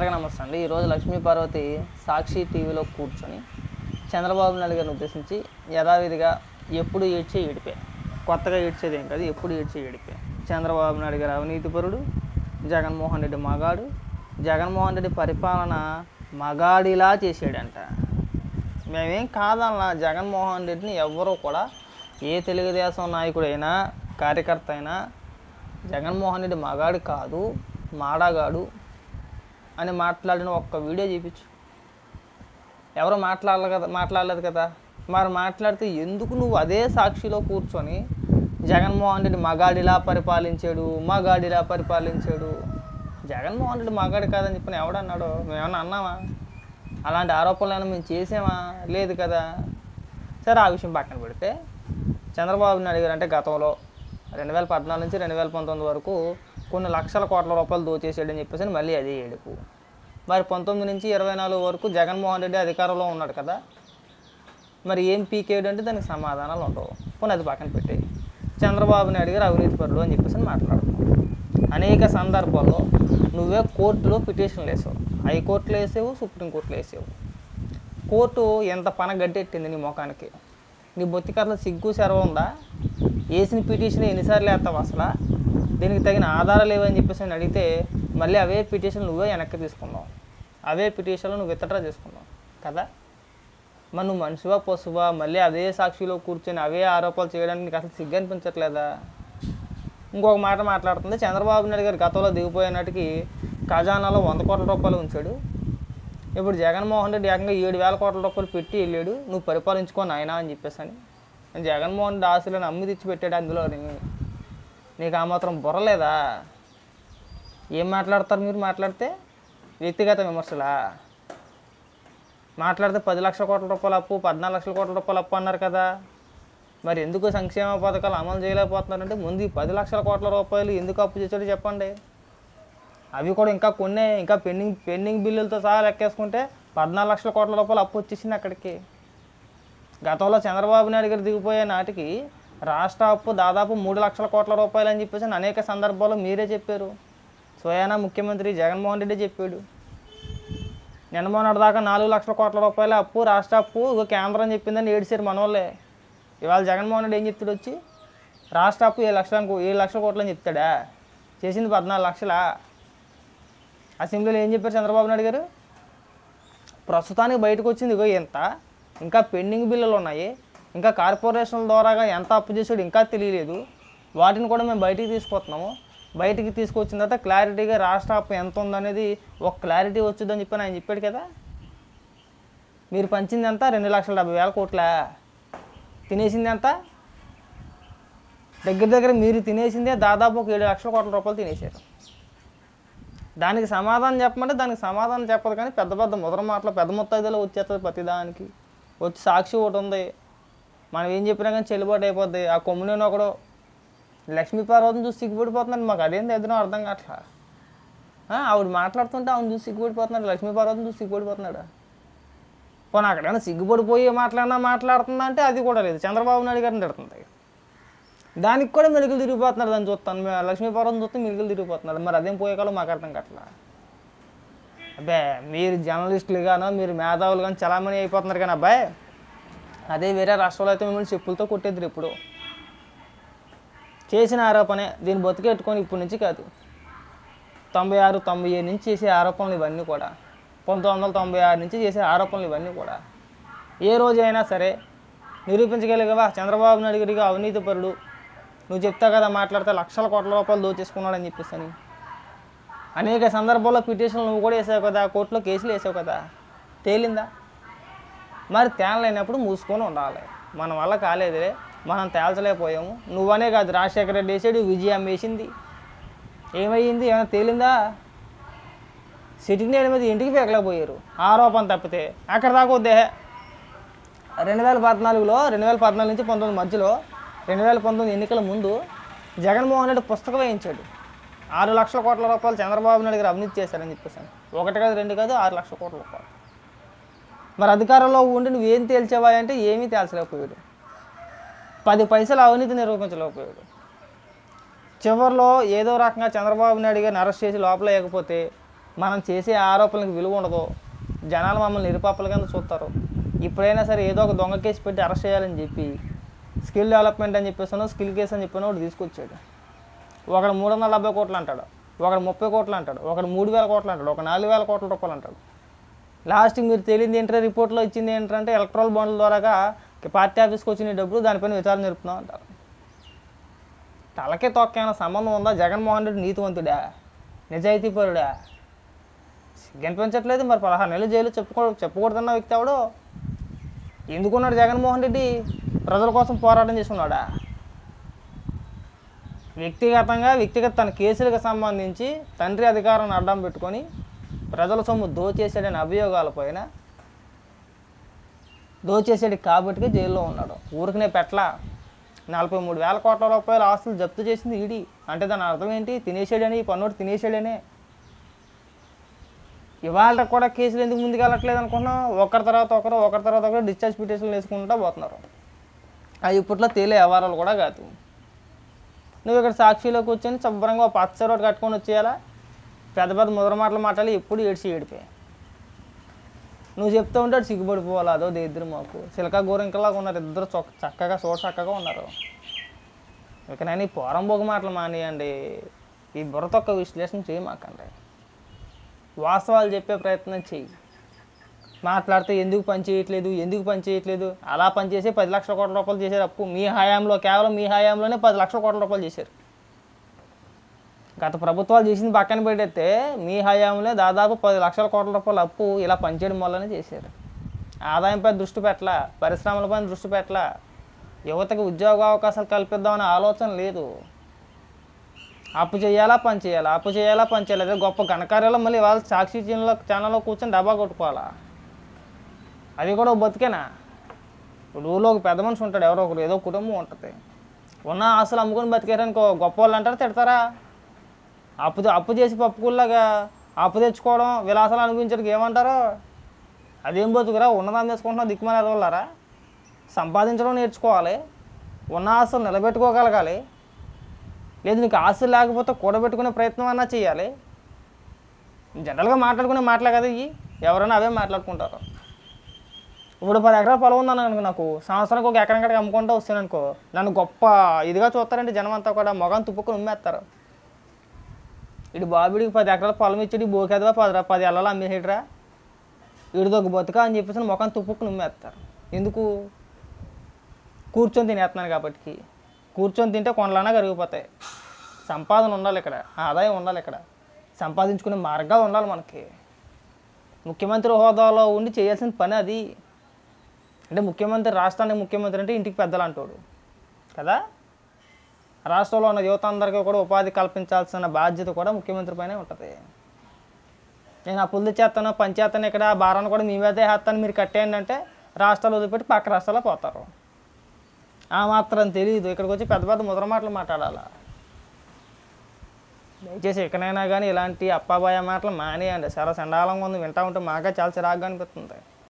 అందరికీ నమస్తే అండి ఈరోజు లక్ష్మీ పార్వతి సాక్షి టీవీలో కూర్చొని చంద్రబాబు నాయుడు గారిని ఉద్దేశించి యథావిధిగా ఎప్పుడు ఏడ్చే ఏడిపే. కొత్తగా ఏడ్చేది ఏం కాదు ఎప్పుడు ఏడ్చే ఏడిపే. చంద్రబాబు నాయుడు గారు అవినీతిపరుడు జగన్మోహన్ రెడ్డి మగాడు. జగన్మోహన్ రెడ్డి పరిపాలన మగాడిలా చేసాడంట మేమేం కాదన్నా జగన్మోహన్ రెడ్డిని ఎవ్వరూ కూడా ఏ తెలుగుదేశం నాయకుడైనా కార్యకర్త అయినా జగన్మోహన్ రెడ్డి మగాడు కాదు మాడగాడు అని మాట్లాడిన ఒక్క వీడియో చూపించు. ఎవరు మాట్లాడాలి కదా మాట్లాడలేదు కదా? మరి మాట్లాడితే ఎందుకు నువ్వు అదే సాక్షిలో కూర్చొని జగన్మోహన్ రెడ్డి మగాడిలా పరిపాలించాడు మగాడిలా పరిపాలించాడు? జగన్మోహన్ రెడ్డి మగాడి కాదని చెప్పిన ఎవడన్నాడో మేమన్నా అన్నామా? అలాంటి ఆరోపణలు మేము చేసామా? లేదు కదా? సరే ఆ విషయం పక్కన పెడితే చంద్రబాబు నాయుడు గారు అంటే గతంలో రెండు వేల పద్నాలుగు నుంచి రెండు వేల పంతొమ్మిది వరకు కొన్ని లక్షల కోట్ల రూపాయలు దోచేసాడని చెప్పేసి మళ్ళీ అదే ఏడుపు. మరి పంతొమ్మిది నుంచి ఇరవై నాలుగు వరకు జగన్మోహన్ రెడ్డి అధికారంలో ఉన్నాడు కదా. మరి ఏం పీకేడు అంటే దానికి సమాధానాలు ఉండవు. పోనీ అది పక్కన పెట్టి చంద్రబాబు నాయుడు గారు అవినీతి పరుడు అని చెప్పేసి మాట్లాడుతున్నాం. అనేక సందర్భాల్లో నువ్వే కోర్టులో పిటిషన్లు వేసావు. హైకోర్టులో వేసావు సుప్రీంకోర్టులో వేసావు. కోర్టు ఎంత పన గడ్డెట్టింది నీ ముఖానికి? నీ బొత్తి సిగ్గు సెరవ ఉందా? వేసిన పిటిషన్ ఎన్నిసార్లు వేస్తావు అసలు? దీనికి తగిన ఆధారాలు లేవని చెప్పేసి నేను అడిగితే మళ్ళీ అవే పిటిషన్ నువ్వే వెనక్కి తీసుకున్నావు. అవే పిటిషన్లు నువ్వు విత్డ్రా చేసుకున్నావు. కదా? మరి నువ్వు మనిషివా పశువా? మళ్ళీ అదే సాక్షిలో కూర్చొని అవే ఆరోపణలు చేయడానికి నీకు అసలు సిగ్గు అనిపించట్లేదా? ఇంకొక మాట మాట్లాడుతుంది. చంద్రబాబు నాయుడు గారు గతంలో దిగిపోయినట్టుకి ఖజానాలో వంద కోట్ల రూపాయలు ఉంచాడు. ఇప్పుడు జగన్మోహన్ రెడ్డి ఏకంగా ఏడు వేల కోట్ల రూపాయలు పెట్టి వెళ్ళాడు. నువ్వు పరిపాలించుకో నాయనా అని చెప్పేసి అని జగన్మోహన్ రెడ్డి ఆశలను అమ్మి తెచ్చి పెట్టాడు అందులోని. నీకు ఆ మాత్రం బుర్రలేదా ఏం మాట్లాడతారు మీరు మాట్లాడితే? వ్యక్తిగత విమర్శలా? మాట్లాడితే పది లక్షల కోట్ల రూపాయల అప్పు పద్నాలుగు లక్షల కోట్ల రూపాయల అప్పు అన్నారు కదా. మరి ఎందుకు సంక్షేమ పథకాలు అమలు చేయలేకపోతున్నారంటే ముందు ఈ పది లక్షల కోట్ల రూపాయలు ఎందుకు అప్పు చేశాడో చెప్పండి. అవి కూడా ఇంకా కొన్ని ఇంకా పెండింగ్ పెండింగ్ బిల్లులతో సహా లెక్కేసుకుంటే పద్నాలుగు లక్షల కోట్ల రూపాయలు అప్పు వచ్చేసింది అక్కడికి. గతంలో చంద్రబాబు నాయుడు గారు దిగిపోయే నాటికి రాష్ట్ర అప్పు దాదాపు మూడు లక్షల కోట్ల రూపాయలు అని చెప్పేసి అనేక సందర్భాల్లో మీరే చెప్పారు. స్వయానా ముఖ్యమంత్రి జగన్మోహన్ రెడ్డి చెప్పాడు. నిన్న దాకా నాలుగు లక్షల కోట్ల రూపాయల అప్పు రాష్ట్ర అప్పు ఇక కేంద్రం చెప్పిందని ఏడిసారు మనోళ్ళే. ఇవాళ జగన్మోహన్ రెడ్డి ఏం చెప్తాడు వచ్చి? రాష్ట్ర అప్పు ఏడు లక్షల ఏడు లక్షల కోట్లు అని చెప్తాడా? చేసింది పద్నాలుగు లక్షలా? అసెంబ్లీలో ఏం చెప్పారు చంద్రబాబు నాయుడు గారు? ప్రస్తుతానికి బయటకు వచ్చింది ఇగో ఎంత? ఇంకా పెండింగ్ బిల్లులు ఉన్నాయి. ఇంకా కార్పొరేషన్ల ద్వారాగా ఎంత అప్పు చేసాడు ఇంకా తెలియలేదు. వాటిని కూడా మేము బయటికి తీసుకొస్తున్నాము. బయటికి తీసుకొచ్చిన తర్వాత క్లారిటీగా రాష్ట్ర అప్పు ఎంత ఉందనేది ఒక క్లారిటీ వచ్చిందని చెప్పి ఆయన చెప్పాడు కదా. మీరు పంచింది ఎంత? రెండు లక్షల డెబ్బై వేల కోట్ల? తినేసింది ఎంత? దగ్గర దగ్గర మీరు తినేసిందే దాదాపు ఒక ఏడు లక్షల కోట్ల రూపాయలు తినేశారు. దానికి సమాధానం చెప్పమంటే దానికి సమాధానం చెప్పదు కానీ పెద్ద పెద్ద ముద్ర మాటలు పెద్ద మొత్తాయిలో వచ్చేస్తుంది ప్రతిదానికి. వచ్చి సాక్షి ఒకటి ఉంది. మనం ఏం చెప్పినా కానీ చెల్లుబాటు అయిపోద్ది. ఆ కొమ్మునేని ఒకడు లక్ష్మీ పార్వతిని చూసి సిగ్గుపడిపోతున్నాడు మాకు. అదేం ఎదురు అర్థం కావట్లా? ఆవిడ మాట్లాడుతుంటే ఆవిడ చూసి సిగ్గుపడిపోతున్నాడు. లక్ష్మీ పార్వతిని చూసి సిగ్గుపడిపోతున్నాడు. పోనీ అక్కడైనా సిగ్గుపడిపోయి మాట్లాడినా మాట్లాడుతుందా అంటే అది కూడా లేదు. చంద్రబాబు నాయుడు గారిని తిడుతుంది దానికి కూడా మెలుగులు తిరిగిపోతున్నాడు దాన్ని చూస్తాను. మేము పార్వతిని చూస్తే మెలుగులు తిరిగిపోతున్నాడు. మరి అదేం పోయేకాలో మాకు అర్థం కావట్లా? అబ్బాయి మీరు జర్నలిస్టులు గానో మీరు మేధావులు కానీ చలామణి అయిపోతున్నారు కానీ అబ్బాయి. అదే వేరే రాష్ట్రంలో అయితే మిమ్మల్ని చెప్పులతో కొట్టేద్దరు ఇప్పుడు చేసిన ఆరోపణే దీన్ని బతికెట్టుకొని ఇప్పటి నుంచి కాదు. తొంభై ఆరు తొంభై ఏడు నుంచి చేసే ఆరోపణలు ఇవన్నీ కూడా. పంతొమ్మిది వందల తొంభై ఆరు నుంచి చేసే ఆరోపణలు ఇవన్నీ కూడా. ఏ రోజైనా సరే నిరూపించగలిగవా? చంద్రబాబు నాయుడు గారికి అవినీతి పరుడు. నువ్వు చెప్తా కదా మాట్లాడితే లక్షల కోట్ల రూపాయలు దోచేసుకున్నాడని చెప్పేసి అని అనేక సందర్భాల్లో పిటిషన్లు నువ్వు కూడా వేసావు కదా కోర్టులో కేసులు వేసావు కదా. తేలిందా? మరి తేలలేనప్పుడు మూసుకొని ఉండాలి. మన వల్ల కాలేదులే మనం తేల్చలేకపోయాము. నువ్వనే కాదు రాజశేఖర రెడ్డి వేసాడు విజయం వేసింది. ఏమయ్యింది? ఏమైనా తేలిందా? సిటింగ్ నేల మీద ఇంటికి పెగలేకపోయారు ఆరోపణ తప్పితే అక్కడ దాకా వద్దే. రెండు వేల పద్నాలుగులో రెండు వేల పద్నాలుగు నుంచి పంతొమ్మిది మధ్యలో రెండు వేల పంతొమ్మిది ఎన్నికల ముందు జగన్మోహన్ రెడ్డి పుస్తకం వేయించాడు. ఆరు లక్షల కోట్ల రూపాయలు చంద్రబాబు నాయుడు గారు అవినీతి చేశారని చెప్పేసి ఒకటి కాదు రెండు కాదు ఆరు లక్షల కోట్ల రూపాయలు. మరి అధికారంలో ఉండి నువ్వేం తేల్చేవా అంటే ఏమీ తేల్చలేకపోయాడు. పది పైసలు అవినీతి నిరూపించలేకపోయాడు చివరిలో ఏదో రకంగా చంద్రబాబు నాయుడు గారిని అరెస్ట్ చేసి లోపల లేకపోతే మనం చేసే ఆరోపణలకు విలువ ఉండదు. జనాలు మమ్మల్ని నిరుపాపల కింద చూస్తారు? ఇప్పుడైనా సరే ఏదో ఒక దొంగ కేసు పెట్టి అరెస్ట్ చేయాలని చెప్పి స్కిల్ డెవలప్మెంట్ అని చెప్పేసాను స్కిల్ కేసు అని చెప్పాను ఒకటి తీసుకొచ్చాడు. ఒకడు మూడు వందల డెబ్బై కోట్లు అంటాడు. ఒకడు ముప్పై కోట్లు అంటాడు. ఒకడు మూడు వేల కోట్లు అంటాడు. ఒక నాలుగు వేల కోట్ల రూపాయలు అంటాడు. లాస్ట్ మీరు తేలింది ఏంటంటే రిపోర్ట్లో ఇచ్చింది ఏంటంటే ఎలక్ట్రల్ బాండ్ల ద్వారాగా పార్టీ ఆఫీస్కి వచ్చిన డబ్బులు దానిపైన విచారణ జరుపుతున్నాం అంటారు. తలకే తొక్కైన సంబంధం ఉందా? జగన్మోహన్ రెడ్డి నీతివంతుడా? నిజాయితీపరుడా? కనిపించట్లేదు మరి పదహారు నెలలు జైలు చెప్పుకో చెప్పకూడదన్న వ్యక్తి ఎవడు? ఎందుకున్నాడు జగన్మోహన్ రెడ్డి? ప్రజల కోసం పోరాటం చేసుకున్నాడా వ్యక్తిగతంగా వ్యక్తిగత తన కేసులకు సంబంధించి తండ్రి అధికారాన్ని అడ్డం పెట్టుకొని ప్రజల సొమ్ము దోచేసాడని అభియోగాల పైన దోచేసాడు కాబట్టి జైల్లో ఉన్నాడు. ఊరికనే పెట్ల నలభై మూడు వేల కోట్ల రూపాయల ఆస్తులు జప్తు చేసింది ఈడీ. అంటే దాని అర్థం ఏంటి? తినేసాడని ఈ పన్నోడు తినేసాడనే ఇవాళ కూడా కేసులు ఎందుకు ముందుకు వెళ్ళట్లేదు అనుకున్నా? ఒకరి తర్వాత ఒకరు ఒకరి తర్వాత ఒకరు డిశ్చార్జ్ పిటిషన్లు వేసుకుంటూ పోతున్నారు. అవి ఇప్పట్లో తేలే వ్యవహారాలు కూడా కాదు. నువ్వు ఇక్కడ సాక్షిలోకి వచ్చి శుభ్రంగా ఒక పచ్చ రోడ్డు కట్టుకొని వచ్చేయాలా? పెద్ద పెద్ద ముద్ర మాటలు మాట్లాడి ఎప్పుడు ఏడ్చి ఏడిపోయి నువ్వు చెప్తూ ఉంటే సిగ్గుపడిపోవాలి? అదో ఇద్దరు మాకు. సిలక గోరింకలాగా ఉన్నారు. ఇద్దరు చొక్క చక్కగా చూడ చక్కగా ఉన్నారు. ఇక నేను ఈ పోరం మాటలు మానేయండి. ఈ బుర్రతొక్క విశ్లేషణ చేయమాకండి వాస్తవాలు చెప్పే ప్రయత్నం చెయ్యి మాట్లాడితే ఎందుకు పని చేయట్లేదు? ఎందుకు పని చేయట్లేదు? అలా పనిచేసి పది లక్షల కోట్ల రూపాయలు చేశారు అప్పు. మీ హయాంలో కేవలం మీ హయాంలోనే పది లక్షల కోట్ల రూపాయలు చేశారు. గత ప్రభుత్వాలు చేసింది పక్కన పెడితే మీ హయాంలో దాదాపు పది లక్షల కోట్ల రూపాయల అప్పు ఇలా పనిచేయడం వల్లనే చేశారు. ఆదాయంపై దృష్టి పెట్టలా పరిశ్రమలపై దృష్టి పెట్టలా యువతకు ఉద్యోగ అవకాశాలు కల్పిద్దామనే ఆలోచన లేదు. అప్పు చేయాలా పని చేయాలా? అప్పు చేయాలా పని చేయాలి? అదే గొప్ప ఘనకార్యాలు మళ్ళీ వాళ్ళ సాక్షి ఛానల్లో ఛానల్లో కూర్చొని డబ్బా కొట్టుకోవాలా? అది కూడా బతికేనా? ఇప్పుడు ఊళ్ళో ఒక పెద్ద మనిషి ఉంటాడు ఎవరో ఒకరు ఏదో కుటుంబం ఉంటుంది. ఉన్న ఆశలు అమ్ముకొని బతికేరానికి గొప్ప వాళ్ళు అంటారు తిడతారా? అప్పు అప్పు చేసి పప్పుకుల్లాగా అప్పు తెచ్చుకోవడం విలాసాలు అనిపించడానికి ఏమంటారు? అదేం బతుకురా? ఉన్నదాన్ని తెచ్చుకుంటున్నా దిక్కుమని ఎదవల్లారా సంపాదించడం నేర్చుకోవాలి. ఉన్న ఆశలు నిలబెట్టుకోగలగాలి. లేదు నీకు ఆశలు లేకపోతే కూడబెట్టుకునే ప్రయత్నం అన్నా చేయాలి. జనరల్గా మాట్లాడుకునే మాటలే కదా ఇవి ఎవరైనా అవే మాట్లాడుకుంటారు. ఇప్పుడు పది ఎకరాల పొలం ఉందని అనుకో నాకు. సంవత్సరానికి ఒక ఎకరం కడికి అమ్ముకుంటూ వస్తాను అనుకో. నన్ను గొప్ప ఇదిగా చూస్తారంటే జనం అంతా కూడా మొగం తుప్పుకొని ఉమ్మేస్తారు. ఇటు బాబుడికి పది ఎకరాల పొలం ఇచ్చాడు బోకేదవా పది పది ఎల్లలు అమ్మేసేటరా వీడిది బతుక అని చెప్పేసి ముఖం తుప్పుకు ఉమ్మేస్తారు ఎందుకు? కూర్చొని తినేస్తున్నాను కాబట్టి కూర్చొని తింటే కొండలన్నా కరిగిపోతాయి. సంపాదన ఉండాలి ఇక్కడ ఆదాయం ఉండాలి ఇక్కడ. సంపాదించుకునే మార్గాలు ఉండాలి మనకి. ముఖ్యమంత్రి హోదాలో ఉండి చేయాల్సిన పని అది. అంటే ముఖ్యమంత్రి రాష్ట్రానికి ముఖ్యమంత్రి అంటే ఇంటికి పెద్దలు అంటాడు కదా? రాష్ట్రంలో ఉన్న యువత అందరికీ కూడా ఉపాధి కల్పించాల్సిన బాధ్యత కూడా ముఖ్యమంత్రి పైనే ఉంటుంది. నేను అప్పులు చేస్తాను పనిచేస్తాను ఇక్కడ ఆ భారాన్ని కూడా మీ మీదే చేస్తాను మీరు కట్టేయండి అంటే రాష్ట్రాలు వదిలిపెట్టి పక్క రాష్ట్రాల్లో పోతారు. ఆ మాత్రం తెలియదు ఇక్కడికి వచ్చి పెద్ద పెద్ద ముద్ర మాటలు మాట్లాడాలా? దయచేసి ఎక్కడైనా కానీ ఇలాంటి అప్పాబాయ మాటలు మానేయండి. చాలా చండాలంగా ఉంది వింటా ఉంటే మాకే చాలా చిరాగ్గా అనిపిస్తుంది.